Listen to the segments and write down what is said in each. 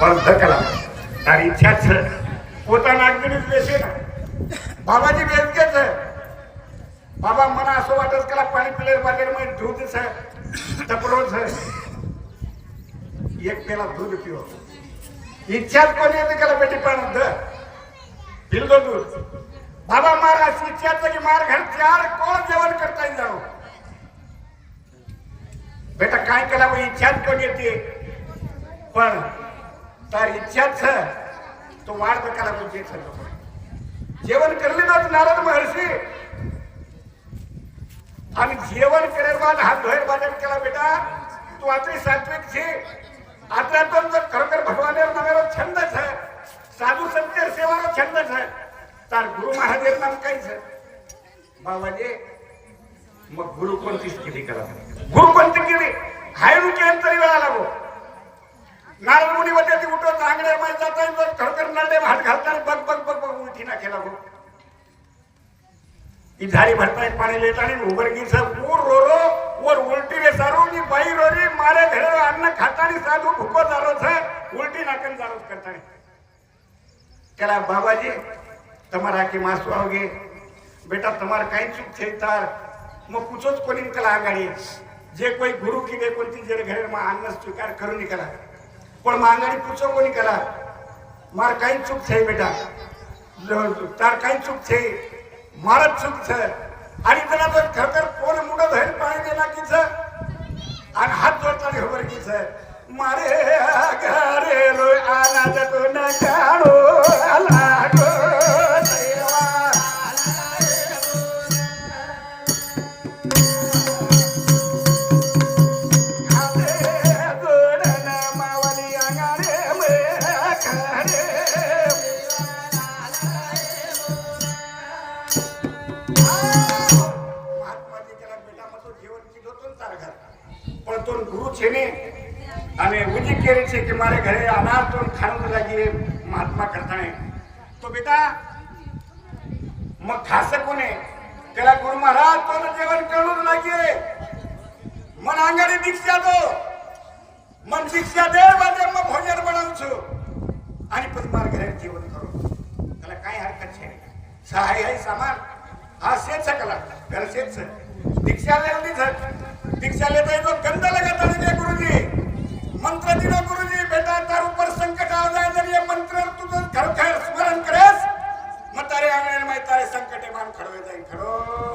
पण ध केला काय इच्छा छ पोताना बेचे ना बाबा नीच घेत बाबा मना असं वाटच कला पाणी पिलर वागेर म दूध स दपडू छ एक केला दूध पिव. इच्छाच कोणी येतं केला बेटी पण धील दूध. बाबा महाराज इच्छा की मार घर तयार कोण जेवण करता येईल जाऊ? बेटा काय केला मग इच्छाच कोणी येते? पण సార్ ఇచ్చారు సార్ తో వాడబెట్టాలని చేశారు जेवण करलेलाच नारद महर्षी. आणि जेवण करेल बाद हा धोर बाजार केला बेटा. तू आत्री सात्विक छे. आत्रातून जर खरोखर भगवान नावाला छंद छे. साधू संत सेवाला छंद आहे तर गुरु महादेव नाम काही छे. बाबाजी मग गुरु कोणतीच केली करा? गुरु कोणती केली हाय रुके अंतरी वेळा लागो नारमुनी मध्ये ती उठून चांगल्या माहीत जाता बघ खडकर नडे भात घालताना बघ बघ बघ बघ उठी ना केला बघ ती झाडी भरतायत पाणी लेत आणि उभरगीचा पूर रोरो वर उलटी रे सारू मी बाई रोरी मारे घरे अन्न खातानी साधू भुको जारो छ उलटी नाकन जारो करताय त्याला बाबाजी तुम्हारा के मासू आओगे बेटा तुम्हारा काही चूक थे मग कुचोच कोणी निकला आघाडी. जे कोई गुरु की कोणती जर घरे मग अन्न स्वीकार करून निकला. પણ માં આગાડી પૂછો કોની કલા માર કઈ ચૂક છે બેટા જો તાર કઈ ચૂક છે મારા જ ચૂક છે आणि त्याला तो खरखर कोण मुठं धैर पाणी देणार की છે आणि हात जोडताना खबर की છે મારે ઘરે રોય આના જતો ન तुम्हारे घरे आना तो हम खाना लगी महात्मा करता है तो बेटा मग खास कोण आहे त्याला गुरु महाराज तो जेवण करून लागे मन आंगडी दीक्षा दो मन दीक्षा दे माझे मग भोजन बनवचो आणि पण मार घरे जेवण करू त्याला काय हरकत आहे सहाय आहे सामान हा सेच कला घर सेच दीक्षा लेली झट दीक्षा लेता येतो गंध लगत गुरुजी मंत्र दिलो गुरु 가로에 대한 가로.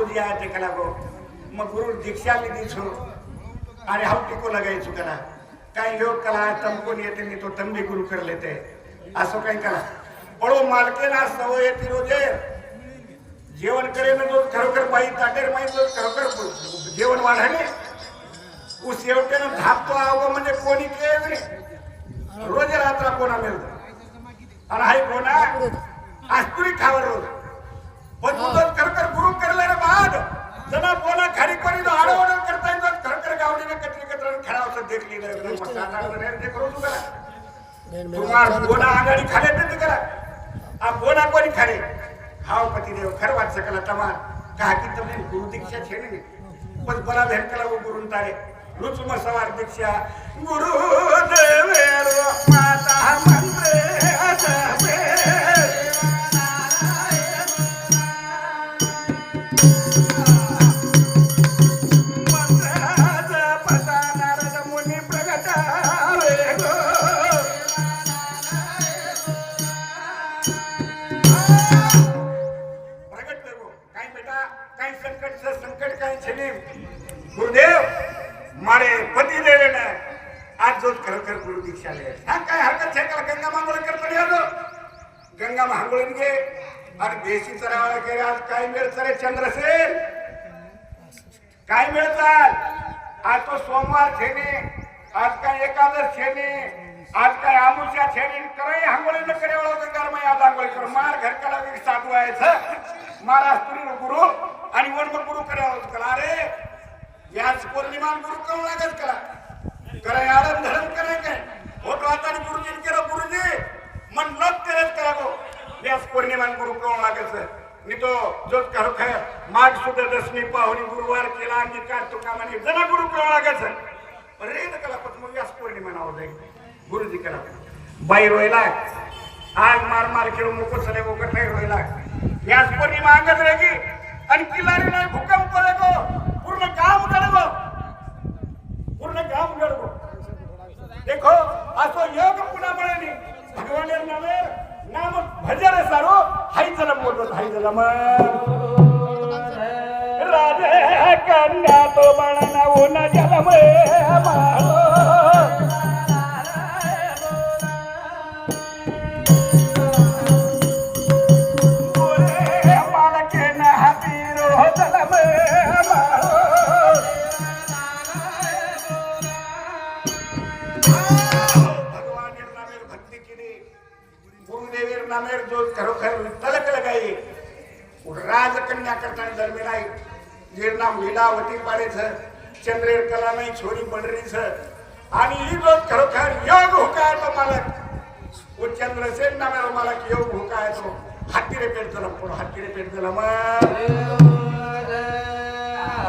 गुरुजी आते कला गो. मग गुरु दीक्षा मी दिसू अरे हाव टिको लगायचो कला काही योग कला तंबून येते मी तो तंबी गुरु करले ते असं काही कला पळो मालकेला सवय येते रोजे. जेवण करे ना जो खरोखर पाहिजे ताटेर माहीत म्हणजे खरोखर जेवण वाढाने उस शेवटेनं धापतो आव म्हणजे कोणी के रोजे रात्र कोणा मिळतो? अरे हाय कोणा? आज पुरी खावर रोज. पण तुझं खरोखर गुरु महाराज जना बोला खाली कोणी आडवड देखली आघाडी खाले करा. कोणी खाले. हाव पती देव खर वाट सकला तमान का की तुम्ही गुरु दीक्षा पण बरा भेट कला वो तारे रुच मसवार दीक्षा. गुरु माता मंत्रे असं ಕಟ್ಟಲೆ ಯಾಕೆ ಕೈ ಹರ್ಕ ಚೇಕಲ ಗಂಗಾ ಮಂಗಳ ಕಟ್ಟಲೆ ಅದು ಗಂಗಾ ಮಂಗಳನಿಗೆ आणि बेसी चरावाला केले आज काय मिळतं रे चंद्रसेन काय मिळतात आज? तो सोमवार छेने आज काय एकादश छेने आज काय आमुषा छेने कराय आंघोळी न करे गंगार माय आज आंघोळी कर. मार घर कला साधू आहेच महाराष्ट्र गुरु आणि वनम गुरु करावं कला अरे याच पौर्णिमा गुरु करून लागत कला कराय आडम धडम कराय फोटो आता गुरुजी केलं गुरुजी. मन न करत गो. पौर्णिमा गुरु करू लागत मी तो जो खरो खर. माघ सुद्धा दशमी पाहुणी गुरुवार केला काय तुका म्हणे जना गुरु करू लागायचं अरे न कला पण मग याच पौर्णिमा नाव जाईल. गुरुजी करा बाई रोयला. आग मार मार खेळून मुको चले वो नाही रोयला. व्यास पौर्णिमा अंगत रेगी. आणि किल्लारी नाही भूकंप पडे गो पूर्ण गाव उडे गो पूर्ण गाव उडे देखो असो योग पुन्हा मिळेल भगवान नामे नाम भजन सारो हाई जलम बोलतो हाई जलम राजे कन्या तो बणना ऊन जलम जे नाम लीलावती पाडेच चंद्रेर कला नाही छोरी बडरीच आणि ही जो खरोखर योग हुकाय तो मालक. वो चंद्रसेन नामेर मालक योग हुकाय तो हाती रे पेट जलम पण हाती रे पेट जलम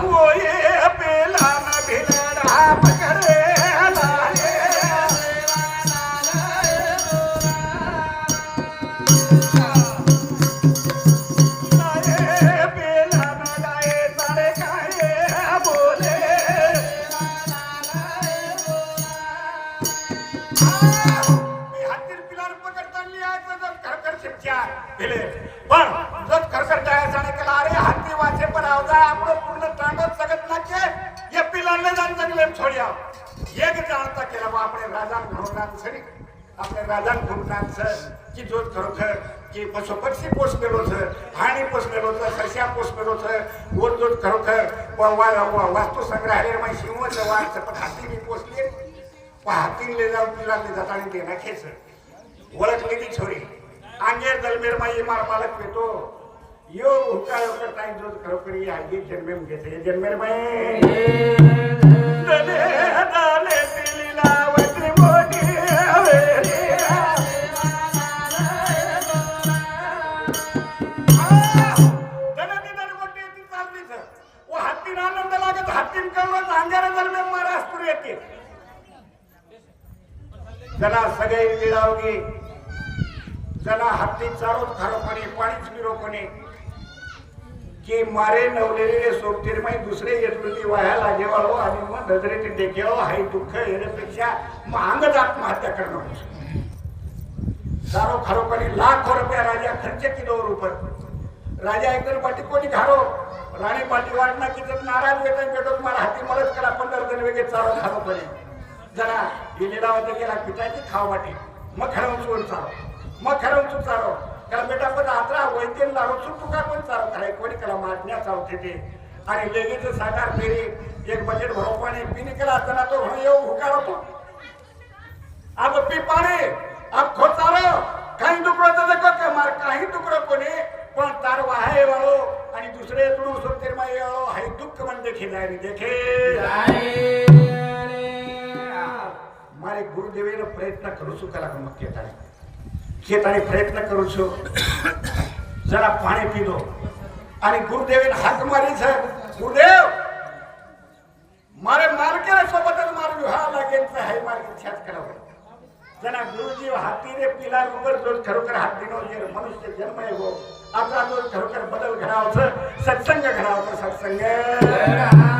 वो ये पेला चांगले छोड्या एक जाणता केला बा આપણે રાજા ઘોડાન સરી આપણે રાજા ઘોડાન સર की जो खरोखर की पशु पक्षी पोसलेलो છે હાણી પોસલેલો છે સસ્યા પોસલેલો છે ઓર જો ખરોખર વા- વા- વા- વાસ્તુ સંગ્રહાલયમાં સિંહો છે વાઘ છે પણ હાથીની પોસલી पण हातीने जाऊन पिलांनी जाताना ते नाखेच ओळखली ती छोरी अंगेर दलमेर माई मार मालक पेतो यो हुका करता जो खरोखरी आगे जन्मेम घेते जन्मेर माई दले కుండలే నాలే పిలిలా. मारे नवलेले सोबतीर माई दुसरे येतृती वाया जेवाळो आणि मग नजरेचे देखेव हाय दुःख येण्यापेक्षा मग अंगच आत्महत्या करणं सारो खारोपणे लाखो रुपया राजा खर्च किलो रुपये. राजा एकदर पाठी कोणी घारो? राणी पाठी वाढना की जर नाराज वेतन भेटत मला हाती मदत करा पंधरा जण वेगळे चारो खारोपणे जरा लिलावते गेला पिठाची खाव वाटे. मग खरं चोर चारो. मग खरं तू चारो. त्याला बेटा पण आता वैद्य लावून सुटू का पण चालत आहे. कोणी त्याला मारण्या चालत येते आणि लगेच साकार फेरी एक बजेट भरो पाणी पिणी केला असताना तो म्हणून येऊ हुकार होतो. आता पी पाणी अब चाल काही तुकडं तर जगत मार काही तुकडं कोणी पण तार वाहे वाळो. आणि दुसरे तुडू सुटते मग येळो. हाय दुःख म्हणते खिजारी देखे मारे गुरुदेवेनं प्रयत्न करू सुखाला मग येतात કેતાણે કેતાણે પ્રયત્ન કરું છું જરા પાણી પીધો અને ગુરુદેવે હાથ મારી છે ગુરુદેવ મારે માર્ગે સોબત જ મારું હા લાગે છે હાય માર્ગે છ્યાત કરાવે જના ગુરુજી હાથીને પીલા ઉપર જો ખરોખર હાથીનો જે મનુષ્ય જન્મ એવો આપણા જો ખરોખર બદલ ઘડાવ છે સત્સંગ ઘડાવ છે સત્સંગ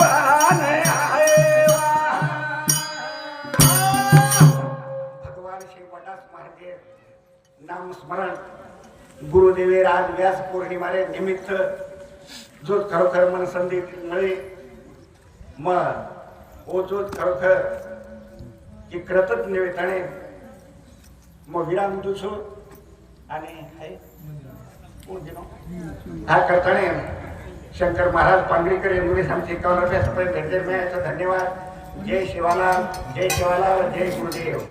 म्हणून स्मरण गुरुदेवे राज व्यास पौर्णिमारे निमित्त जो खरोखर मन संधी मिळे मग ओ जो खरोखर की करतच निवेदने मग विराम दुसो आणि हा करताने. शंकर महाराज पांगरीकर यांनी आमचे एकावन्न रुपयापर्यंत धन्यवाद. जय शिवाला जय शिवाला जय गुरुदेव.